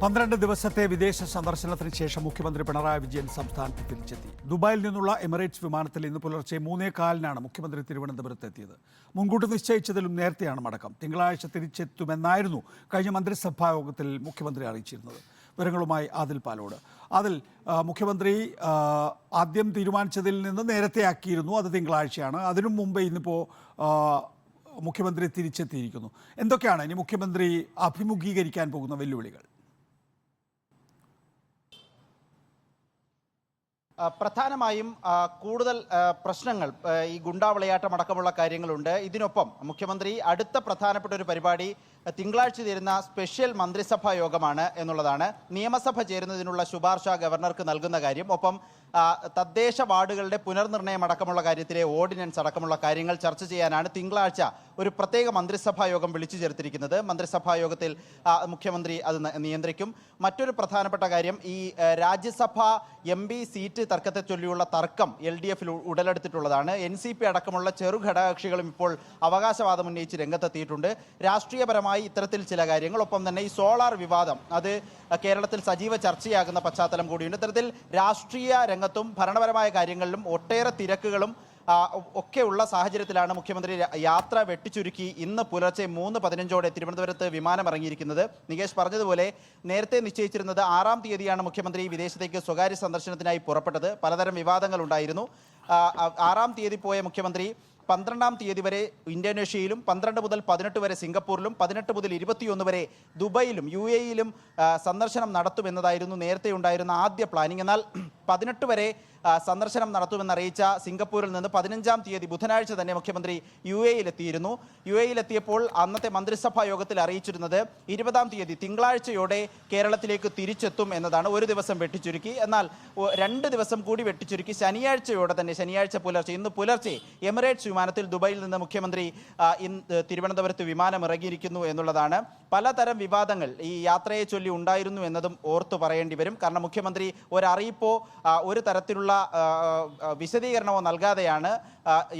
പന്ത്രണ്ട് ദിവസത്തെ വിദേശ സന്ദർശനത്തിന് ശേഷം മുഖ്യമന്ത്രി പിണറായി വിജയൻ സംസ്ഥാനത്ത് തിരിച്ചെത്തി. ദുബായിൽ നിന്നുള്ള എമിറേറ്റ്സ് വിമാനത്തിൽ ഇന്ന് പുലർച്ചെ മൂന്നേ കാലിനാണ് മുഖ്യമന്ത്രി തിരുവനന്തപുരത്ത് എത്തിയത് മുൻകൂട്ടി നിശ്ചയിച്ചതിലും നേരത്തെയാണ് മടക്കം. തിങ്കളാഴ്ച തിരിച്ചെത്തുമെന്നായിരുന്നു കഴിഞ്ഞ മന്ത്രിസഭാ യോഗത്തിൽ മുഖ്യമന്ത്രി അറിയിച്ചിരുന്നത്. വിവരങ്ങളുമായി ആദിൽ പാലോട്. അതിൽ മുഖ്യമന്ത്രി ആദ്യം തീരുമാനിച്ചതിൽ നിന്ന് നേരത്തെ ആക്കിയിരുന്നു. അത് തിങ്കളാഴ്ചയാണ്. അതിനു മുമ്പ് ഇന്നിപ്പോൾ മുഖ്യമന്ത്രി തിരിച്ചെത്തിയിരിക്കുന്നു. എന്തൊക്കെയാണ് ഇനി മുഖ്യമന്ത്രി അഭിമുഖീകരിക്കാൻ പോകുന്ന വെല്ലുവിളികൾ? പ്രധാനമായും കൂടുതൽ പ്രശ്നങ്ങൾ ഈ ഗുണ്ടാവിളയാട്ടം അടക്കമുള്ള കാര്യങ്ങളുണ്ട്. ഇതിനൊപ്പം മുഖ്യമന്ത്രി അടുത്ത പ്രധാനപ്പെട്ട ഒരു പരിപാടി തിങ്കളാഴ്ച ചേരുന്ന സ്പെഷ്യൽ മന്ത്രിസഭാ യോഗമാണ് എന്നുള്ളതാണ്. നിയമസഭ ചേരുന്നതിനുള്ള ശുപാർശ ഗവർണർക്ക് നൽകുന്ന കാര്യം. ഒപ്പം തദ്ദേശ വാർഡുകളുടെ പുനർനിർണയം അടക്കമുള്ള കാര്യത്തിലെ ഓർഡിനൻസ് അടക്കമുള്ള കാര്യങ്ങൾ ചർച്ച ചെയ്യാനാണ് തിങ്കളാഴ്ച ഒരു പ്രത്യേക മന്ത്രിസഭാ യോഗം വിളിച്ചു ചേർത്തിരിക്കുന്നത്. മന്ത്രിസഭാ യോഗത്തിൽ മുഖ്യമന്ത്രി അത് നിയന്ത്രിക്കും. മറ്റൊരു പ്രധാനപ്പെട്ട കാര്യം ഈ രാജ്യസഭാ എം സീറ്റ് തർക്കത്തെ ചൊല്ലിയുള്ള തർക്കം എൽ ഡി എഫിൽ ഉടലെടുത്തിട്ടുള്ളതാണ്. എൻ സി പി അടക്കമുള്ള ചെറു ഘടകകക്ഷികളും ഇപ്പോൾ അവകാശവാദം ഉന്നയിച്ച് രംഗത്തെത്തിയിട്ടുണ്ട്. രാഷ്ട്രീയപരമായി ഇത്തരത്തിൽ ചില കാര്യങ്ങൾ ഒപ്പം തന്നെ ഈ സോളാർ വിവാദം. അത് കേരളത്തിൽ സജീവ ചർച്ചയാകുന്ന പശ്ചാത്തലം കൂടിയുണ്ട്. ഇത്തരത്തിൽ രാഷ്ട്രീയ രംഗത്തും ഭരണപരമായ കാര്യങ്ങളിലും ഒട്ടേറെ തിരക്കുകളും ഒക്കെയുള്ള സാഹചര്യത്തിലാണ് മുഖ്യമന്ത്രി യാത്ര വെട്ടിച്ചുരുക്കി ഇന്ന് പുലർച്ചെ മൂന്ന് പതിനഞ്ചോടെ തിരുവനന്തപുരത്ത് വിമാനം ഇറങ്ങിയിരിക്കുന്നത് നികേഷ് പറഞ്ഞതുപോലെ നേരത്തെ നിശ്ചയിച്ചിരുന്നത് ആറാം തീയതിയാണ് മുഖ്യമന്ത്രി വിദേശത്തേക്ക് സ്വകാര്യ സന്ദർശനത്തിനായി പുറപ്പെട്ടത്. പലതരം വിവാദങ്ങൾ ഉണ്ടായിരുന്നു. ആറാം തീയതി പോയ മുഖ്യമന്ത്രി പന്ത്രണ്ടാം തീയതി വരെ ഇന്തോനേഷ്യയിലും പന്ത്രണ്ട് മുതൽ പതിനെട്ട് വരെ സിംഗപ്പൂരിലും പതിനെട്ട് മുതൽ ഇരുപത്തിയൊന്ന് വരെ ദുബൈയിലും യു എയിലും സന്ദർശനം നടത്തുമെന്നതായിരുന്നു നേരത്തെ ഉണ്ടായിരുന്ന ആദ്യ പ്ലാനിംഗ്. എന്നാൽ പതിനെട്ട് വരെ സന്ദർശനം നടത്തുമെന്ന് അറിയിച്ച സിംഗപ്പൂരിൽ നിന്ന് പതിനഞ്ചാം തീയതി ബുധനാഴ്ച തന്നെ മുഖ്യമന്ത്രി യു എയിലെത്തിയിരുന്നു യു എയിലെത്തിയപ്പോൾ അന്നത്തെ മന്ത്രിസഭാ യോഗത്തിൽ അറിയിച്ചിരുന്നത് ഇരുപതാം തീയതി തിങ്കളാഴ്ചയോടെ കേരളത്തിലേക്ക് തിരിച്ചെത്തും എന്നതാണ്. ഒരു ദിവസം വെട്ടിച്ചുരുക്കി. എന്നാൽ രണ്ട് ദിവസം കൂടി വെട്ടിച്ചുരുക്കി. ശനിയാഴ്ചയോടെ തന്നെ ശനിയാഴ്ച പുലർച്ചെ ഇന്ന് പുലർച്ചെ എമിറേറ്റ്സ് വിമാനത്തിൽ ദുബായിൽ നിന്ന് മുഖ്യമന്ത്രി തിരുവനന്തപുരത്ത് വിമാനം ഇറങ്ങിയിരിക്കുന്നു എന്നുള്ളതാണ്. പലതരം വിവാദങ്ങൾ ഈ യാത്രയെ ചൊല്ലി ഉണ്ടായിരുന്നു എന്നതും ഓർത്തു പറയേണ്ടി വരും. കാരണം മുഖ്യമന്ത്രി ഒരറിയിപ്പോ ഒരു തരത്തിലുള്ള വിശദീകരണമോ നൽകാതെയാണ്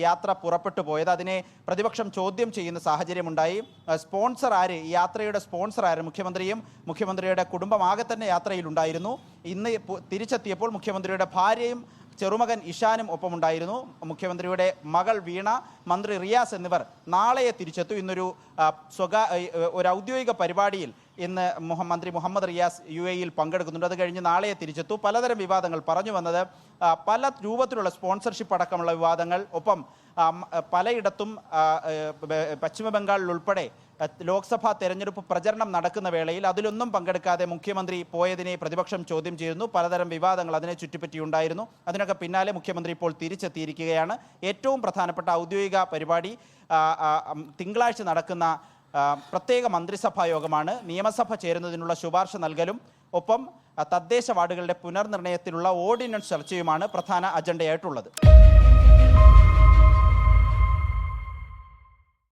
യാത്ര പുറപ്പെട്ടു പോയത്. അതിനെ പ്രതിപക്ഷം ചോദ്യം ചെയ്യുന്ന സാഹചര്യമുണ്ടായി. സ്പോൺസർ ആര്? യാത്രയുടെ സ്പോൺസർ ആര്? മുഖ്യമന്ത്രിയും മുഖ്യമന്ത്രിയുടെ കുടുംബമാകെ തന്നെ യാത്രയിലുണ്ടായിരുന്നു. ഇന്ന് തിരിച്ചെത്തിയപ്പോൾ മുഖ്യമന്ത്രിയുടെ ഭാര്യയും ചെറുമകൻ ഇഷാനും ഒപ്പമുണ്ടായിരുന്നു. മുഖ്യമന്ത്രിയുടെ മകൾ വീണ മന്ത്രി റിയാസ് എന്നിവർ നാളെയെ തിരിച്ചെത്തും. ഇന്നൊരു സ്വകാര്യ സ്വകാ ഒരു ഔദ്യോഗിക പരിപാടിയിൽ ഇന്ന് മന്ത്രി മുഹമ്മദ് റിയാസ് യു എയിൽ പങ്കെടുക്കുന്നുണ്ട്. അത് കഴിഞ്ഞ് നാളെ തിരിച്ചെത്തു. പലതരം വിവാദങ്ങൾ പറഞ്ഞു വന്നത്. പല രൂപത്തിലുള്ള സ്പോൺസർഷിപ്പ് അടക്കമുള്ള വിവാദങ്ങൾ. ഒപ്പം പലയിടത്തും പശ്ചിമ ബംഗാളിൽ ഉൾപ്പെടെ ലോക്സഭാ തെരഞ്ഞെടുപ്പ് പ്രചരണം നടക്കുന്ന വേളയിൽ അതിലൊന്നും പങ്കെടുക്കാതെ മുഖ്യമന്ത്രി പോയതിനെ പ്രതിപക്ഷം ചോദ്യം ചെയ്യുന്നു. പലതരം വിവാദങ്ങൾ അതിനെ ചുറ്റിപ്പറ്റിയുണ്ടായിരുന്നു. അതിനൊക്കെ പിന്നാലെ മുഖ്യമന്ത്രി ഇപ്പോൾ തിരിച്ചെത്തിയിരിക്കുകയാണ്. ഏറ്റവും പ്രധാനപ്പെട്ട ഔദ്യോഗിക പരിപാടി തിങ്കളാഴ്ച നടക്കുന്ന പ്രത്യേക മന്ത്രിസഭാ യോഗമാണ്. നിയമസഭ ചേരുന്നതിനുള്ള ശുപാർശ നൽകലും ഒപ്പം തദ്ദേശ വാർഡുകളുടെ പുനർനിർണയത്തിലുള്ള ഓർഡിനൻസ് ചർച്ചയുമാണ് പ്രധാന അജണ്ടയായിട്ടുള്ളത്.